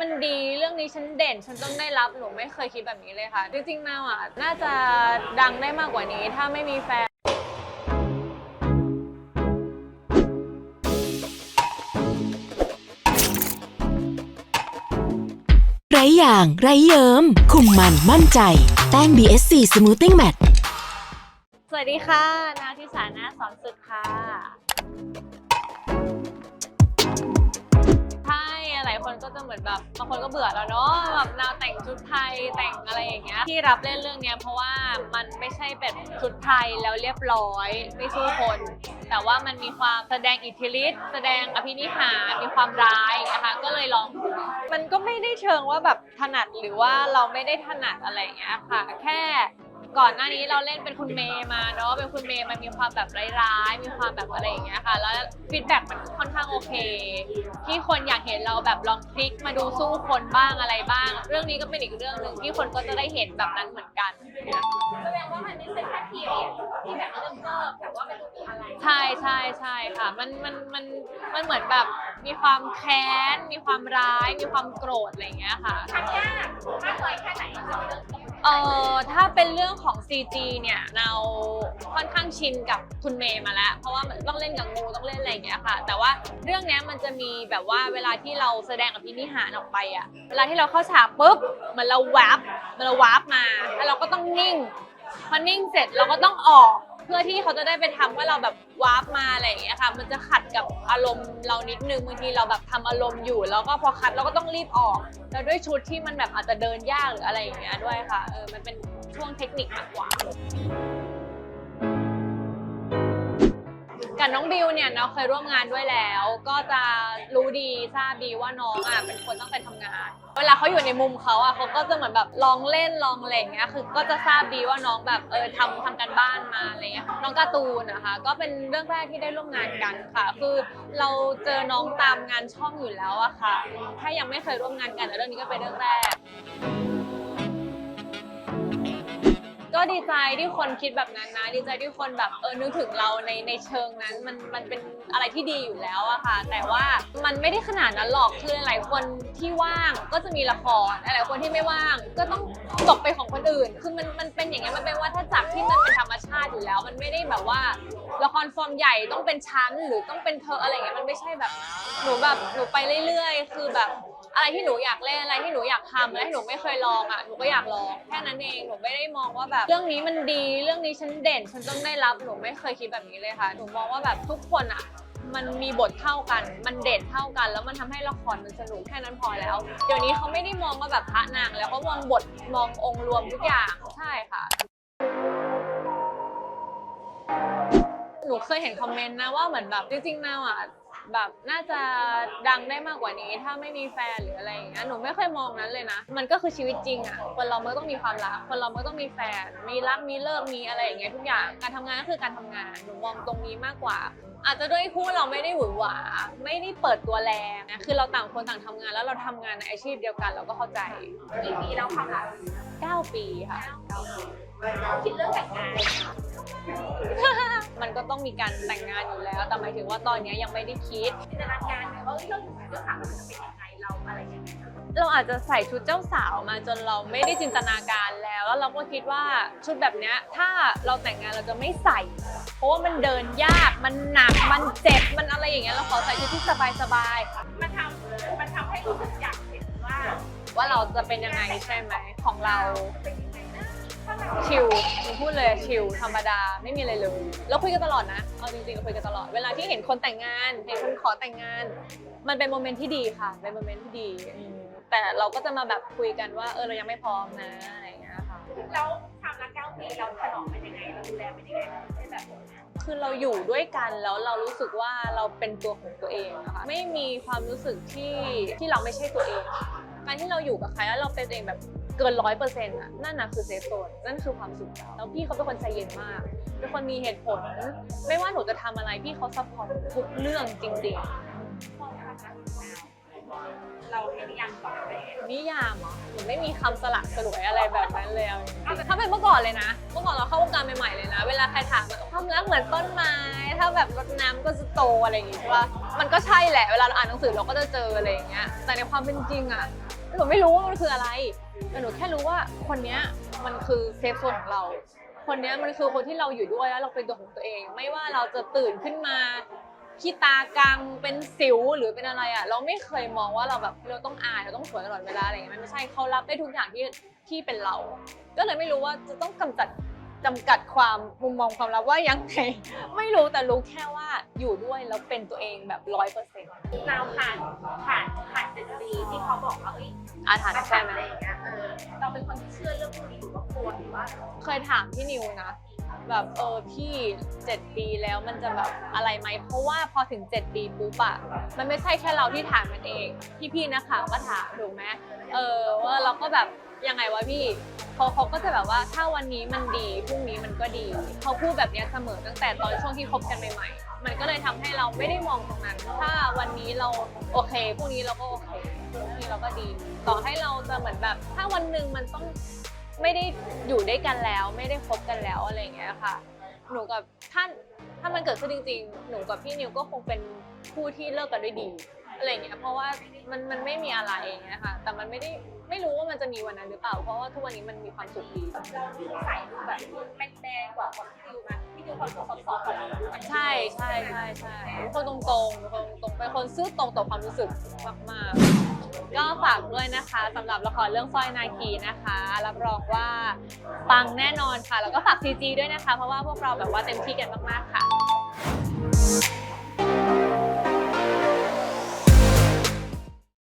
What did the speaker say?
มันดีเรื่องนี้ฉันเด่นฉันต้องได้รับหนูไม่เคยคิดแบบนี้เลยค่ะ จริงๆนาวอะน่าจะดังได้มากกว่านี้ถ้าไม่มีแฟนไร้อย่างไร้เยิมคุมมันมั่นใจ แป้ง BSC Smoothing Matte สวัสดีค่ะ นาวทิสานาสอนสุดค่ะ จะเหมือนแบบบางคนก็เบื่อแล้วเนาะแบบนาวแต่งชุดไทยแต่งอะไรอย่างเงี้ยที่รับเล่นเรื่องเนี้ยเพราะว่ามันไม่ใช่เป็นชุดไทยแล้วเรียบร้อยไม่สู้คน แต่ว่ามันมีความแสดงอิทธิฤทธิ์แสดงอภินิหารมีความร้ายนะคะก็เลยลอง มันก็ไม่ได้เชิงว่าแบบถนัดหรือว่าเราไม่ได้ถนัดอะไรอย่างเงี้ยค่ะ แค่ ก่อนหน้านี้เราเล่นเป็นคุณเมย์มาเนาะเป็นคุณเมย์มันมีความแบบร้ายๆมีความแบบอะไรอย่างเงี้ยค่ะ แล้วฟีดแบ็กมันค่อนข้างโอเค ที่คนอยากเห็นเราแบบลองพลิกมาดูสู้คนบ้างอะไรบ้าง เรื่องนี้ก็เป็นอีกเรื่องหนึ่งที่คนก็จะได้เห็นแบบนั้นเหมือนกันแสดงว่ามันไม่ใช่แค่พีเรียดที่แบบเริ่มเริ่มแต่ว่ามันมีอะไรใช่ใช่ใช่ค่ะ มันมันมันมันเหมือนแบบมีความแค้น มีความร้าย มีความโกรธอะไรอย่างเงี้ยค่ะทำยากมากเลยแค่ไหนจะเป็นเรื่องของ เอ่อถ้าเป็นเรื่องของ CG เนี่ยเราค่อนข้างชินกับคุณเมย์มาแล้ว เพราะว่ามันต้องเล่นกับงูต้องเล่นอะไรอย่างเงี้ยค่ะ แต่ว่าเรื่องเนี้ยมันจะมีแบบว่าเวลาที่เราแสดงอภินิหารออกไปอะเวลาที่เราเข้าฉากปุ๊บเหมันเราแวบมันเราวาร์ปมาแล้วเราก็ต้องนิ่งพอนิ่งเสร็จเราก็ต้องออก เพื่อที่เขาจะได้ไปทำว่าเราแบบวาร์ปมาอะไรอย่างเงี้ยค่ะ มันจะขัดกับอารมณ์เรานิดนึงบางทีเราแบบทำอารมณ์อยู่ แล้วก็พอคัดเราก็ต้องรีบออก แล้วด้วยชุดที่มันแบบอาจจะเดินยากหรืออะไรอย่างเงี้ยด้วยค่ะเออมันเป็นช่วงเทคนิคมากกว่า กับน้องบิวเนี่ยเราเคยร่วมงานด้วยแล้ว ก็จะรู้ดีทราบดีว่าน้องอะเป็นคนตั้งใจทำงาน เวลาเขาอยู่ในมุมเขาอะเขาก็จะเหมือนแบบลองเล่นลองอะไรอย่างเงี้ยคือก็จะทราบดีว่าน้องแบบเออทำทำกันบ้านมาอะไรเงี้ยน้องการ์ตูนนะคะ ก็เป็นเรื่องแรกที่ได้ร่วมงานกันค่ะ คือเราเจอน้องตามงานช่องอยู่แล้วอะค่ะ ถ้ายังไม่เคยร่วมงานกันแต่เรื่องนี้ก็เป็นเรื่องแรก ดีใจที่คนคิดแบบนั้นนะ ดีใจที่คนแบบเออนึกถึงเราในในเชิงนั้น มันมันเป็นอะไรที่ดีอยู่แล้วอะค่ะ แต่ว่ามันไม่ได้ขนาดนั้นหรอกคือหลายคนที่ว่างก็จะมีละครหลายคนที่ไม่ว่างก็ต้องตกไปของคนอื่น คือมันมันเป็นอย่างเงี้ยมันเป็นว่าถ้าจักรที่มันเป็นธรรมชาติอยู่แล้ว มันไม่ได้แบบว่าละครฟอร์มใหญ่ต้องเป็นชั้นหรือต้องเป็นเธออะไรเงี้ยมันไม่ใช่แบบหนูแบบหนูไปเรื่อยๆ คือแบบอะไรที่หนูอยากเล่นอะไรที่หนูอยากทำอะไรที่หนูไม่เคยลองอะหนูก็อยากลองแค่นั้นเองหนูไม่ได้มองว่าแบบเรื่องนี้มันดีเรื่องนี้ฉันเด่นฉันต้องได้รับหนูไม่เคยคิดแบบนี้เลยค่ะหนูมองว่าแบบทุกคนอะมันมีบทเท่ากัน มันเด่นเท่ากัน แล้วมันทำให้ละครมันสนุกแค่นั้นพอแล้ว เดี๋ยวนี้เขาไม่ได้มองว่าแบบพระนาง แล้วเขามองบทมององค์รวมทุกอย่างใช่ค่ะ หนูเคยเห็นคอมเมนต์นะว่าเหมือนแบบจริงๆนาวอะ แบบน่าจะดังได้มากกว่านี้ ถ้าไม่มีแฟนหรืออะไรอย่างเงี้ยหนูไม่เคยมองนั้นเลยนะ มันก็คือชีวิตจริงอะคนเรามันก็ต้องมีความรัก คนเรามันก็ต้องมีแฟน มีรักมีเลิกมีอะไรอย่างเงี้ยทุกอย่างการทำงานก็คือการทำงานหนูมองตรงนี้มากกว่า อาจจะด้วยคู่เราไม่ได้หวือหวาไม่ได้เปิดตัวแรงนะคือเราต่างคนต่างทำงานแล้วเราทำงานในอาชีพเดียวกันเราก็เข้าใจกี่ปีแล้วความรัก9ปีค่ะคิดเรื่องแต่งงาน มันก็ต้องมีการแต่งงานอยู่แล้ว แต่หมายถึงว่าตอนเนี้ยยังไม่ได้คิดจินตนาการไหมว่าเรื่องเรื่องสาวมันจะเป็นยังไงเราอะไรยังไงเราอาจจะใส่ชุดเจ้าสาวมาจนเราไม่ได้จินตนาการแล้ว แล้วเราก็คิดว่าชุดแบบเนี้ยถ้าเราแต่งงานเราจะไม่ใส่ เพราะว่ามันเดินยากมันหนักมันเจ็บมันอะไรอย่างเงี้ยเราขอใส่ชุดที่สบายสบายมันทำมันทำให้รู้สึกอยากเห็นว่าๆว่าเราจะเป็นยังไงใช่ไหมของเรา ชิลหนูพูดเลยชิลธรรมดาไม่มีอะไรเลยเราคุยกันตลอดนะเอาจริงๆเราคุยกันตลอดเวลาที่เห็นคนแต่งงานเห็นคนขอแต่งงาน มันเป็นโมเมนต์ที่ดีค่ะเป็นโมเมนต์ที่ดีอืมแต่เราก็จะมาแบบคุยกันว่าเออเรายังไม่พร้อมนะอะไรอย่างเงี้ยค่ะ แล้วความรักเก้าปีเราถนอมมันยังไงเราดูแลมันยังไงให้แบบคือเราอยู่ด้วยกันแล้วเรารู้สึกว่าเราเป็นตัวของตัวเองนะคะไม่มีความรู้สึกที่ที่เราไม่ใช่ตัวเอง การที่เราอยู่กับใครแล้วเราเป็นตัวเองแบบ เกินร้อยเปอร์เซ็นต์อะนั่นนะคือเซฟโซนนั่นคือความสุขเราแล้วพี่เขาเป็นคนใจเย็นมาก เป็นคนมีเหตุผล ไม่ว่าหนูจะทำอะไรพี่เขาซัพพอร์ตทุกเรื่องจริงพอความรักของเราเราให้นิยามต่อไปๆนิยามเหรอหนูไม่มีคำสลักสลวยอะไรแบบนั้นเลยเอาจริงๆถ้าเป็นเมื่อก่อนเลยนะ เมื่อก่อนเราเข้าวงการใหม่ๆเลยนะ เวลาใครถามแบบความรักเหมือนต้นไม้ ถ้าแบบรดน้ำก็จะโตอะไรอย่างงี้ใช่ปะมันก็ใช่แหละ เวลาเราอ่านหนังสือเราก็จะเจออะไรอย่างเงี้ย แต่ในความเป็นจริงอะหนูไม่รู้ว่ามันคืออะไร แต่หนูแค่รู้ว่าคนเนี้ยมันคือเซฟโซนของเรา คนเนี้ยมันคือคนที่เราอยู่ด้วยแล้วเราเป็นตัวของตัวเอง ไม่ว่าเราจะตื่นขึ้นมาขี้ตากังเป็นสิวหรือเป็นอะไรอะเราไม่เคยมองว่าเราแบบเราต้องอายเราต้องสวยตลอดเวลาอะไรอย่างเงี้ยมันไม่ใช่เขารับได้ทุกอย่างที่ที่เป็นเรา ก็เลยไม่รู้ว่าจะต้องกำจัดจำกัดความมุมมองความลับว่ายังไงไม่รู้แต่รู้แค่ว่าอยู่ด้วยแล้วเป็นตัวเองแบบร้อยเปอร์เซ็นต์นาวผ่านผ่านผ่านเจ็ดปีที่เขาบอกว่าเอ้ยอาถรรอาพ์ถรใช่รพ์ไหมอะไรอย่าง เราเป็นคนที่เชื่อเรื่องพวกนี้หรือว่ากลัวหรือว่าเคยถามพี่นิวนะ แบบเออพี่เจ็ดปีแล้วมันจะแบบอะไรไหมเพราะว่าพอถึงเจ็ดปีปุ๊บอะมันไม่ใช่แค่เราที่ถามมันเองพี่ๆนะคะก็ถามถูกไหมเออว่าเราก็แบบยังไงวะพี่เขาเขาก็จะแบบว่าถ้าวันนี้มันดีพรุ่งนี้มันก็ดีเขาพูดแบบนี้เสมอตั้งแต่ตอนช่วงที่คบกันใหม่ๆมันก็เลยทำให้เราไม่ได้มองตรงนั้น ถ้าวันนี้เราโอเคพรุ่งนี้เราก็โอเค เราก็ดี ต่อให้เราจะเหมือนแบบ ถ้าวันหนึ่งมันต้องไม่ได้อยู่ด้วยกันแล้ว ไม่ได้คบกันแล้วอะไรอย่างเงี้ยค่ะ หนูกับท่านถ้ามันเกิดขึ้นจริง ๆ หนูกับพี่นิวก็คงเป็นคู่ที่เลิกกันด้วยดีอะไรอย่างเงี้ยเพราะว่ามันมันไม่มีอะไรอย่างเงี้ยค่ะ แต่มันไม่ได้ไม่รู้ว่ามันจะมีวันนั้นหรือเปล่า เพราะว่าทุกวันนี้มันมีความสุขดีเราดูใส่แบบแมนแมนๆกว่าคนที่ดูมา ที่ดูคนตัวซอฟต์ๆกว่าเราใช่ใช่ใช่ใช่เป็นคนตรงๆเป็นคนตรงๆเป็นคนซื่อตรงต่อความรู้สึกมากๆ ก็ฝากด้วยนะคะสำหรับละครเรื่องสร้อยนาคีนะคะ รับรองว่าปังแน่นอนค่ะ แล้วก็ฝากจีจีด้วยนะคะ เพราะว่าพวกเราแบบว่าเต็มที่กันมากๆค่ะ